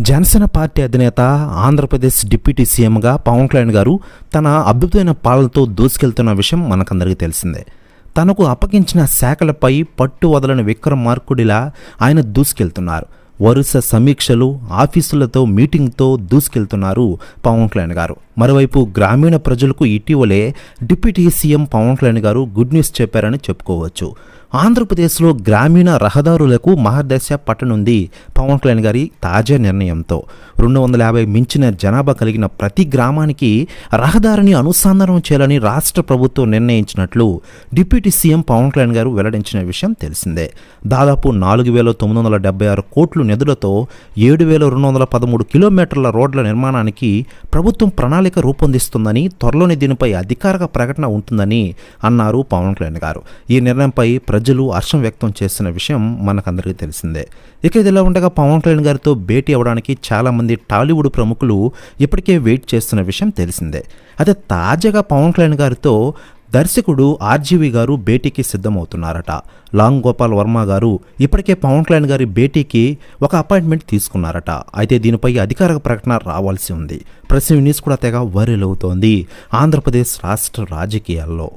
Janasena party అధినేత Andhra Pradesh deputy సీఎంగా పవన్ కళ్యాణ్ గారు తన అద్భుతమైన పాలనతో దూసుకెళ్తున్న విషయం మనకందరికీ తెలిసిందే. తనకు అప్పగించిన శాఖలపై పట్టు వదలని విక్రమ్ మార్కుడిలా ఆయన దూసుకెళ్తున్నారు. వరుస సమీక్షలు ఆఫీసులతో మీటింగ్తో దూసుకెళ్తున్నారు పవన్ కళ్యాణ్ గారు. మరోవైపు గ్రామీణ ప్రజలకు ఇటీవలే డిప్యూటీ సీఎం పవన్ కళ్యాణ్ గారు గుడ్ న్యూస్ చెప్పారని చెప్పుకోవచ్చు. ఆంధ్రప్రదేశ్లో గ్రామీణ రహదారులకు మహర్దశ పట్టనుంది పవన్ కళ్యాణ్ గారి తాజా నిర్ణయంతో. రెండు వందల యాభై మించిన జనాభా కలిగిన ప్రతి గ్రామానికి రహదారిని అనుసంధానం చేయాలని రాష్ట్ర ప్రభుత్వం నిర్ణయించినట్లు డిప్యూటీ సీఎం పవన్ కళ్యాణ్ గారు వెల్లడించిన విషయం తెలిసిందే. దాదాపు నాలుగు వేల తొమ్మిది వందల డెబ్బై ఆరు కోట్లు నిధులతో ఏడు వేల రెండు వందల పదమూడు కిలోమీటర్ల రోడ్ల నిర్మాణానికి ప్రభుత్వం ప్రణాళిక రూపొందిస్తుందని త్వరలోనే దీనిపై అధికారిక ప్రకటన ఉంటుందని అన్నారు పవన్ కళ్యాణ్ గారు. ఈ నిర్ణయంపై ప్రజలు హర్షం వ్యక్తం చేస్తున్న విషయం మనకందరికీ తెలిసిందే. ఇక ఇదిలా ఉండగా పవన్ కళ్యాణ్ గారితో భేటీ అవ్వడానికి చాలామంది టాలీవుడ్ ప్రముఖులు ఇప్పటికే వెయిట్ చేస్తున్న విషయం తెలిసిందే. అయితే తాజాగా పవన్ కళ్యాణ్ గారితో దర్శకుడు ఆర్జీవి గారు భేటీకి సిద్ధమవుతున్నారట. లాంగ్ గోపాల్ వర్మ గారు ఇప్పటికే పవన్ కళ్యాణ్ గారి భేటీకి ఒక అపాయింట్మెంట్ తీసుకున్నారట. అయితే దీనిపై అధికారిక ప్రకటన రావాల్సి ఉంది. ప్రెస్ న్యూస్ కూడా తెగ వైరల్ అవుతోంది. ఆంధ్రప్రదేశ్ రాష్ట్ర రాజకీయాల్లో.